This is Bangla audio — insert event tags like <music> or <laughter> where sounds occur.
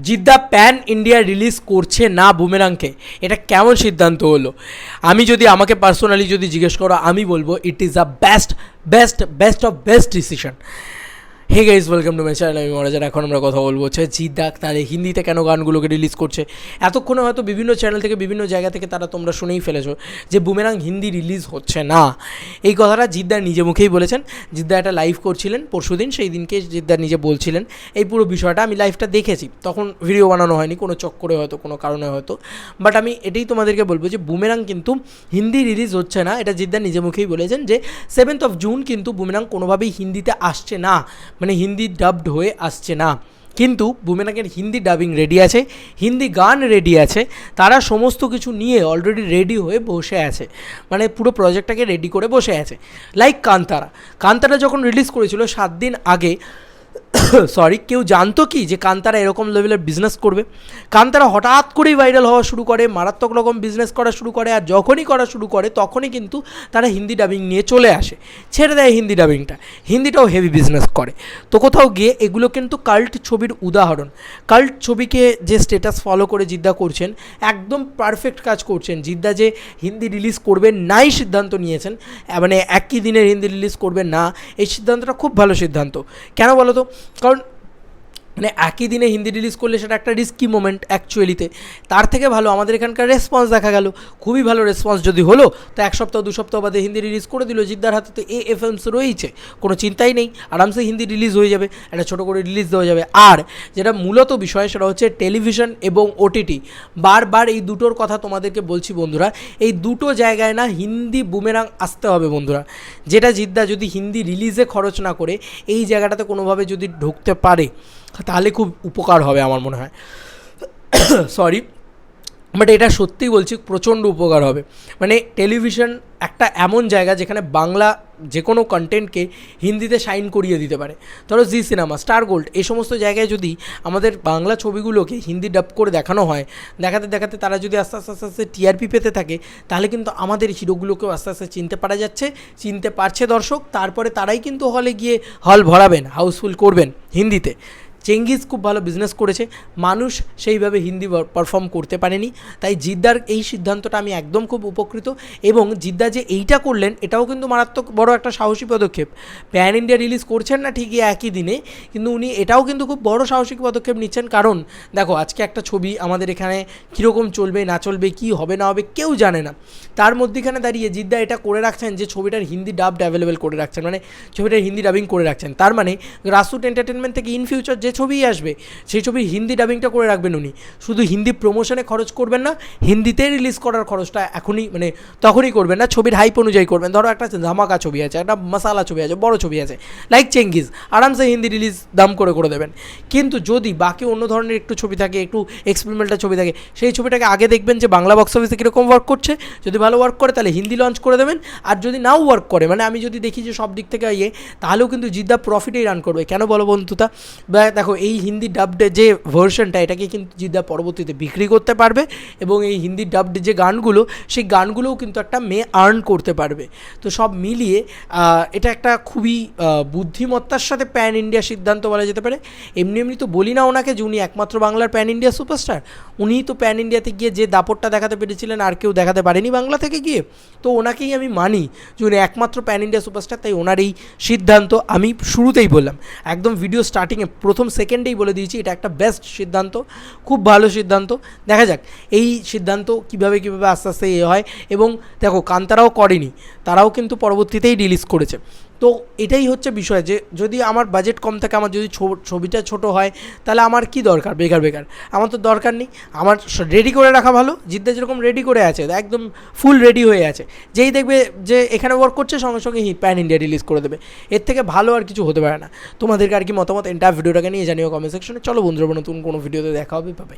জিদ্দা প্যান ইন্ডিয়া রিলিজ করছে না বুমেরাংকে? এটা কেমন সিদ্ধান্ত হলো? আমি যদি আমাকে পার্সোনালি যদি জিজ্ঞেস করো, আমি বলব it is a best best best of best decision hey guys welcome to my channel আমি মহারাজার এখন আমরা কথা বলব হচ্ছে জিদ্দা তাহলে হিন্দিতে কেন গানগুলোকে রিলিজ করছে। এতক্ষণে হয়তো বিভিন্ন চ্যানেল থেকে, বিভিন্ন জায়গা থেকে তারা তোমরা শুনেই ফেলেছো যে বুমেরাং হিন্দি রিলিজ হচ্ছে না। এই কথাটা জিদ্দার নিজে মুখেই বলেছেন। জিদ্দা একটা লাইভ করছিলেন পরশু দিন সেই দিনকে জিদ্দার নিজে বলছিলেন। এই পুরো বিষয়টা আমি লাইভটা দেখেছি। তখন ভিডিও বানানো হয়নি, কোনো চক্করে হয়তো, কোনো কারণে হয়তো। বাট আমি এটাই তোমাদেরকে বলব যে বুমেরাং কিন্তু হিন্দি রিলিজ হচ্ছে না, এটা জিদ্দার নিজে মুখেই বলেছেন যে সেভেন্থ অফ জুন কিন্তু বুমেরাং কোনোভাবেই হিন্দিতে আসছে না। মানে হিন্দি ডাবড হয়ে আসছে না। কিন্তু বুমেনাকের হিন্দি ডাবিং রেডি আছে, হিন্দি গান রেডি আছে, তারা সমস্ত কিছু নিয়ে অলরেডি রেডি হয়ে বসে আছে। মানে পুরো প্রজেক্টটাকে রেডি করে বসে আছে। লাইক কান্তারা। কান্তারা যখন রিলিজ করেছিল সাত দিন আগে <coughs> সরি কেউ জানতো কি যে কান্তারা এরকম লেভেলের বিজনেস করবে? কান্তারা হঠাৎ করেই ভাইরাল হওয়া শুরু করে, মারাত্মক রকম বিজনেস করা শুরু করে আর যখনই করা শুরু করে, তখনই কিন্তু তারা হিন্দি ডাবিং নিয়ে চলে আসে। ছেড়ে দেয় হিন্দি ডাবিংটা হিন্দিটাও হেভি বিজনেস করে। তো কোথাও গিয়ে এগুলো কিন্তু কাল্ট ছবির উদাহরণ। কাল্ট ছবিকে যে স্টেটাস ফলো করে জিদ্দা করছেন, একদম পারফেক্ট কাজ করছেন। জিদ্দা যে হিন্দি রিলিজ করবেন নাই সিদ্ধান্ত নিয়েছেন মানে একই দিনের হিন্দি রিলিজ করবে না, এই সিদ্ধান্তটা খুব ভালো সিদ্ধান্ত। কেন বলো তো কারণ মানে একই দিনে হিন্দি রিলিজ করলে সেটা একটা রিস্কি মোমেন্ট অ্যাকচুয়ালিতে তার থেকে ভালো আমাদের এখানকার রেসপন্স দেখা গেল। খুবই ভালো রেসপন্স যদি হলো, তো এক সপ্তাহ, দু সপ্তাহ বাদে হিন্দি রিলিজ করে দিল। জিদ্দার হাতে তো এ এফ এমস রয়েছে কোনো চিন্তাই নেই। আরামসে হিন্দি রিলিজ হয়ে যাবে, একটা ছোটো করে রিলিজ দেওয়া যাবে। আর যেটা মূলত বিষয়, সেটা হচ্ছে টেলিভিশন এবং ওটিটি বারবার এই দুটোর কথা তোমাদেরকে বলছি বন্ধুরা, এই দুটো জায়গায় না হিন্দি বুমেরাং আসতে হবে বন্ধুরা। যেটা জিদ্দা যদি হিন্দি রিলিজে খরচ না করে, এই জায়গাটাতে কোনোভাবে যদি ঢুকতে পারে তাহলে খুব উপকার হবে আমার মনে হয়। সরি বাট এটা সত্যিই বলছি, প্রচণ্ড উপকার হবে। মানে টেলিভিশন একটা এমন জায়গা যেখানে বাংলা যে কোনো কন্টেন্টকে হিন্দিতে সাইন করিয়ে দিতে পারে। ধরো জি সিনেমা স্টার গোল্ড এই সমস্ত জায়গায় যদি আমাদের বাংলা ছবিগুলোকে হিন্দি ডাব করে দেখানো হয়, দেখাতে দেখাতে তারা যদি আস্তে আস্তে আস্তে আস্তে টিআরপি পেতে থাকে, তাহলে কিন্তু আমাদের হিরোগুলোকেও আস্তে আস্তে চিনতে পারা যাচ্ছে, চিনতে পারছে দর্শক, তারপরে তারাই কিন্তু হলে গিয়ে হল ভরাবেন হাউসফুল করবেন হিন্দিতে। চেঙ্গিজ খুব ভালো বিজনেস করেছে। মানুষ সেইভাবে হিন্দি পারফর্ম করতে পারেনি। তাই জিদ্দার এই সিদ্ধান্তটা আমি একদম খুব উপকৃত এবং জিদ্দা যে এইটা করলেন, এটাও কিন্তু মারাত্মক বড় একটা সাহসী পদক্ষেপ। প্যান ইন্ডিয়া রিলিজ করছেন না ঠিকই একই দিনে, কিন্তু উনি এটাও কিন্তু খুব বড় সাহসিক পদক্ষেপ নিচ্ছেন। কারণ দেখো, আজকে একটা ছবি আমাদের এখানে কীরকম চলবে, না চলবে, কি হবে, না হবে, কেউ জানে না। তার মধ্যেখানে দাঁড়িয়ে জিদ্দা এটা করে রাখছেন যে ছবিটার হিন্দি ডাবড অ্যাভেলেবেল করে রাখছেন মানে ছবিটার হিন্দি ডাবিং করে রাখছেন। তার মানে গ্রাসরুট এন্টারটেনমেন্ট থেকে ইন ফিউচার যে ছবিই আসবে। সেই ছবির হিন্দি ডাবিংটা করে রাখবেন উনি। শুধু হিন্দি প্রমোশনে খরচ করবেন না হিন্দিতে রিলিজ করার খরচটা এখনই মানে তখনই করবেন না, ছবির হাইপ অনুযায়ী করবেন। ধরো একটা ধামাকা ছবি আছে, একটা মশালা ছবি আছে, বড় ছবি আছে লাইক চেঙ্গিজ আরামসে হিন্দি রিলিজ দাম করে করে দেবেন। কিন্তু যদি বাকি অন্য ধরনের একটু ছবি থাকে, একটু এক্সপেরিমেন্টাল ছবি থাকে, সেই ছবিটাকে আগে দেখবেন যে বাংলা বক্স অফিসে কীরকম ওয়ার্ক করছে। যদি ভালো ওয়ার্ক করে, তাহলে হিন্দি লঞ্চ করে দেবেন। আর যদি নাও ওয়ার্ক করে মানে আমি যদি দেখি যে সব দিক থেকে ইয়ে তাহলেও কিন্তু জিদ্দা প্রফিটেই রান করবে। কেন বলো বন্ধুতা? দেখো, এই হিন্দি ডাবডে যে ভার্সনটা এটাকে কিন্তু জিদ্দা পরবর্তীতে বিক্রি করতে পারবে এবং এই হিন্দি ডাবড যে গানগুলো, সেই গানগুলোও কিন্তু একটা মেয়ে আর্ন করতে পারবে। তো সব মিলিয়ে এটা একটা খুবই বুদ্ধিমত্তার সাথে প্যান ইন্ডিয়া সিদ্ধান্ত বলা যেতে পারে। এমনি এমনি তো বলি না ওনাকে যে উনি একমাত্র বাংলার প্যান ইন্ডিয়া সুপারস্টার উনিই তো প্যান ইন্ডিয়াতে গিয়ে যে দাপটটা দেখাতে পেরেছিলেন, আর কেউ দেখাতে পারেনি বাংলা থেকে গিয়ে। তো ওনাকেই আমি মানি যে উনি একমাত্র প্যান ইন্ডিয়া সুপারস্টার তাই ওনার এই সিদ্ধান্ত আমি শুরুতেই বললাম। একদম ভিডিও স্টার্টিংয়ে প্রথম সেকেন্ডেই বলে দিয়েছি, এটা একটা বেস্ট সিদ্ধান্ত, খুব ভালো সিদ্ধান্ত। দেখা যাক, এই সিদ্ধান্ত কীভাবে কীভাবে আস্তে আস্তে এ হয়। এবং দেখো, কান্তারাও করেনি, তারাও কিন্তু পরবর্তীতেই রিলিজ করেছে। তো এটাই হচ্ছে বিষয় যে যদি আমার বাজেট কম থাকে, আমার যদি ছবিটা ছোট হয়, তাহলে আমার কি দরকার? বেকার বেকার। আমার তো দরকার নেই। আমার রেডি করে রাখা ভালো। জিদ্দা যেরকম রেডি করে আছে, একদম ফুল রেডি হয়ে আছে। যেই দেখবে যে এখানে ওয়ার্ক করছে, সঙ্গে সঙ্গে প্যান ইন্ডিয়া রিলিজ করে দেবে। এর থেকে ভালো আর কিছু হতে পারে না। তোমাদেরকে আর কি মতামত এন্টার ভিডিওটাকে নিয়ে জানিও কমেন্ট সেকশনে চলো বন্ধুরা, নতুন কোনো ভিডিওতে দেখা হবে পাবে